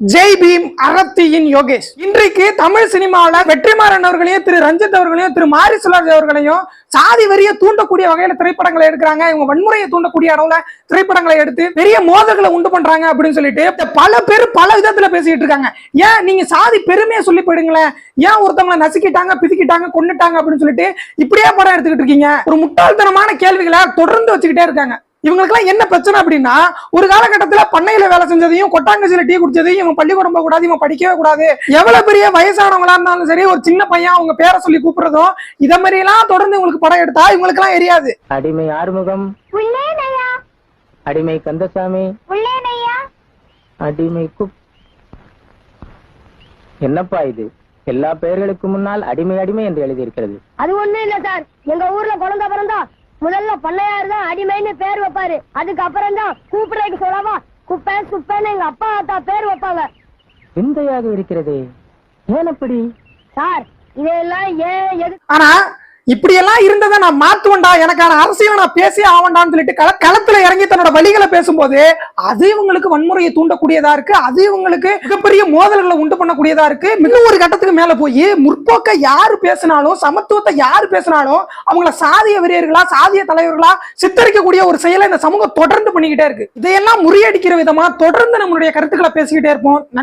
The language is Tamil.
ஜெய் பீம் அறத்தியின் யோகேஷ். இன்றைக்கு தமிழ் சினிமாவில் வெற்றிமாறன் அவர்களையும் திரு ரஞ்சித் அவர்களையும் திரு மாரி சுலாஜ் அவர்களையும் சாதி வரியை தூண்டக்கூடிய வகையில திரைப்படங்களை எடுக்கிறாங்க. இவங்க வன்முறையை தூண்டக்கூடிய அளவுல திரைப்படங்களை எடுத்து பெரிய மோதல்களை உண்டு பண்றாங்க அப்படின்னு சொல்லிட்டு பல பேர் பல விதத்துல பேசிட்டு இருக்காங்க. ஏன் நீங்க சாதி பெருமையை சொல்லி போயிடுங்களேன்? ஏன் ஒருத்தவங்களை நசுக்கிட்டாங்க பிதுக்கிட்டாங்க கொன்னுட்டாங்க அப்படின்னு சொல்லிட்டு இப்படியே படம் எடுத்துக்கிட்டு இருக்கீங்க? ஒரு முட்டாள்தனமான கேள்விகளை தொடர்ந்து வச்சுக்கிட்டே இருக்காங்க. இவங்களுக்கெல்லாம் என்ன பிரச்சனை அப்படின்னா ஒரு காலகட்டத்துல பண்ணையில வேலை செஞ்சதையும் கொட்டாங்கச்சியில டீ குடிச்சதையும் இவன் பள்ளிக்கூடம் போக கூடாது இவன் படிக்கவே கூடாது. எவ்வளவு பெரிய வயசானவங்களா இருந்தாலும் சரி ஒரு சின்ன பையன் அவங்க பேரை சொல்லி கூப்பிடுறதும் இத மாதிரி எல்லாம் தொடர்ந்து இவங்களுக்கு படம் எடுத்தா இவங்களுக்கு எல்லாம் எரியாது. அடிமை ஆறுமுகம். அடிமை கந்தசாமி. அடிமை குப். என்னப்பா இது? எல்லா பெயர்களுக்கு முன்னால் அடிமை அடிமை என்று எழுதியிருக்கிறது. அது ஒண்ணும் இல்ல சார். எங்க ஊர்ல குழந்தை பிறந்தா முதல்ல பண்ணையார் தான் அடிமைன்னு பேர் வைப்பாரு. அதுக்கப்புறம் தான் கூப்பிடுறதுக்கு சொல்லவா குப்பை சுப்பைன்னு எங்க அப்பா அத்தா பேர் வைப்பாங்க. விந்தையாக இருக்கிறதே? ஏன் அப்படி? சார் இதெல்லாம் ஏன் எது ஆனா இப்படியெல்லாம் இருந்ததை நான் மாத்துவண்டா எனக்கான அரசியலை நான் பேசி ஆவண்டான்னு சொல்லிட்டு கள களத்துல இறங்கி தன்னோட வழிகளை பேசும்போது அது இவங்களுக்கு வன்முறையை தூண்டக்கூடியதா இருக்கு. அது இவங்களுக்கு மிகப்பெரிய மோதல்களை உண்டு பண்ணக்கூடியதா இருக்கு. இன்னும் ஒரு கட்டத்துக்கு மேல போய் முற்போக்க யாரு பேசினாலும் சமத்துவத்தை யாரு பேசினாலும் அவங்கள சாதிய வெறியர்களா சாதிய தலைவர்களா சித்தரிக்கக்கூடிய ஒரு செயலை இந்த சமூகம் தொடர்ந்து பண்ணிக்கிட்டே இருக்கு. இதையெல்லாம் முறியடிக்கிற விதமா தொடர்ந்து நம்மளுடைய கருத்துக்களை பேசிக்கிட்டே இருப்போம்.